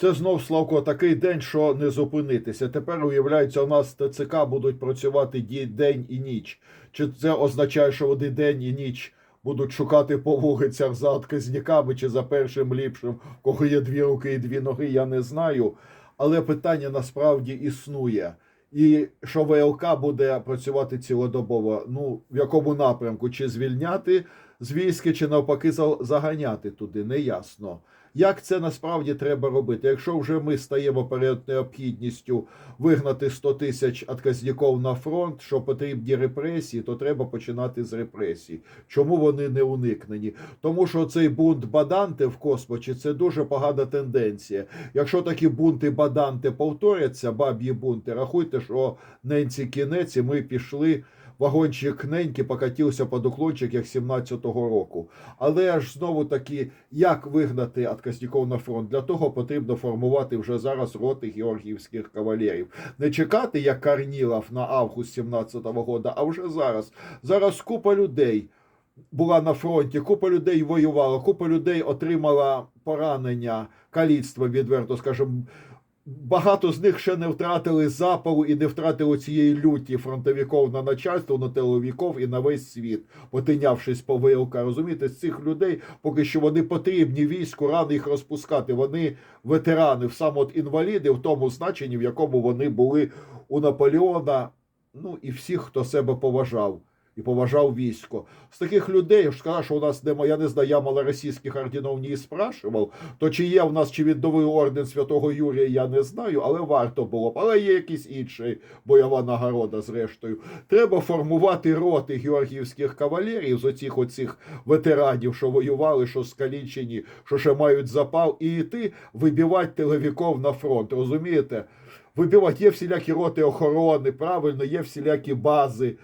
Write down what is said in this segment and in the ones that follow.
Це знов Славко такий день, що не зупинитися. Тепер уявляється, у нас ТЦК будуть працювати день і ніч. Чи це означає, що вони день і ніч будуть шукати по вулицях за отказниками чи за першим ліпшим, кого є дві руки і дві ноги, я не знаю. Але питання насправді існує. І що ВЛК буде працювати цілодобово. Ну, в якому напрямку? Чи звільняти з війська, чи навпаки за- заганяти туди, неясно. Як це насправді треба робити? Якщо вже ми стаємо перед необхідністю вигнати 100 тисяч отказників на фронт, що потрібні репресії, то треба починати з репресій. Чому вони не уникнені? Тому що цей бунт Баданте в космочі це дуже погана тенденція. Якщо такі бунти Баданте повторяться, баб'ї бунти, рахуйте, що ненці кінець, і ми пішли. Вагончик неньки покатився під уклончик, як 17-го року. Але ж знову таки, як вигнати отказників на фронт? Для того потрібно формувати вже зараз роти георгіївських кавалерів. Не чекати, як Карнілов на август 17-го года, а вже зараз. Зараз купа людей була на фронті, купа людей воювала, купа людей отримала поранення, каліцтво відверто, скажімо. Багато з них ще не втратили запалу і не втратили цієї люті фронтовиків на начальство, на тиловиків і на весь світ, потинявшись по ВЛК. Розумієте, з цих людей поки що вони потрібні війську, рано їх розпускати. Вони ветерани, в саме от інваліди, в тому значенні, в якому вони були у Наполеона, ну і всіх, хто себе поважав. І поважав військо. З таких людей, я сказав, що у нас немає, я не знаю, я малоросійських орденів не спрашував, то чи є в нас, чи відновив орден Святого Юрія, я не знаю, але варто було б. Але є якийсь інший бойова нагорода, зрештою. Треба формувати роти георгіївських кавалерів з оцих оцих ветеранів, що воювали, що скалічені, що ще мають запал, і йти вибивати тиловиків на фронт. Розумієте? Вибивати є всілякі роти охорони, правильно, є всілякі бази.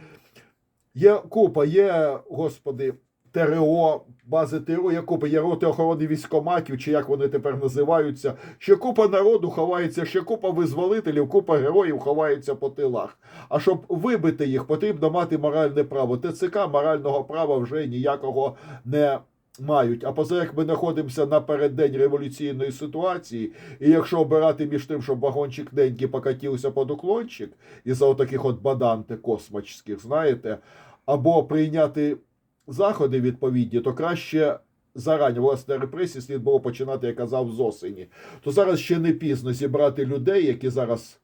Є купа, є, господи, ТРО, бази ТРО, є купа, є роти охорони військоматів, чи як вони тепер називаються. Ще купа народу ховається, ще купа визволителів, купа героїв ховається по тилах. А щоб вибити їх, потрібно мати моральне право. ТЦК морального права вже ніякого не мають. А поза як ми знаходимося напереддень революційної ситуації, і якщо обирати між тим, щоб вагончик неньки покатився під уклончик, із-за отаких от баданте космочських, знаєте, або прийняти заходи відповідні, то краще зарані власне репресії слід було починати, я казав, з осені. То зараз ще не пізно зібрати людей, які зараз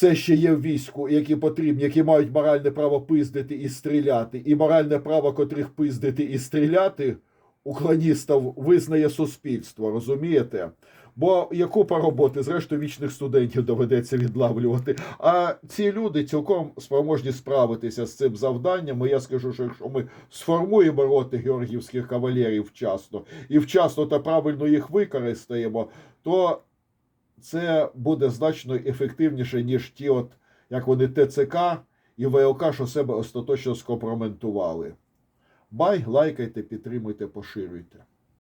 все ще є в війську, які потрібні, які мають моральне право пиздити і стріляти, і моральне право котрих пиздити і стріляти уклоністів визнає суспільство, розумієте? Бо купа роботи, зрештою вічних студентів доведеться відлавлювати. А ці люди цілком спроможні справитися з цим завданням. І я скажу, що якщо ми сформуємо роти георгіївських кавалерів вчасно і вчасно та правильно їх використаємо, то це буде значно ефективніше, ніж ті, от як вони ТЦК і ВЛК, що себе остаточно скомпроментували. Бай, лайкайте, підтримуйте, поширюйте.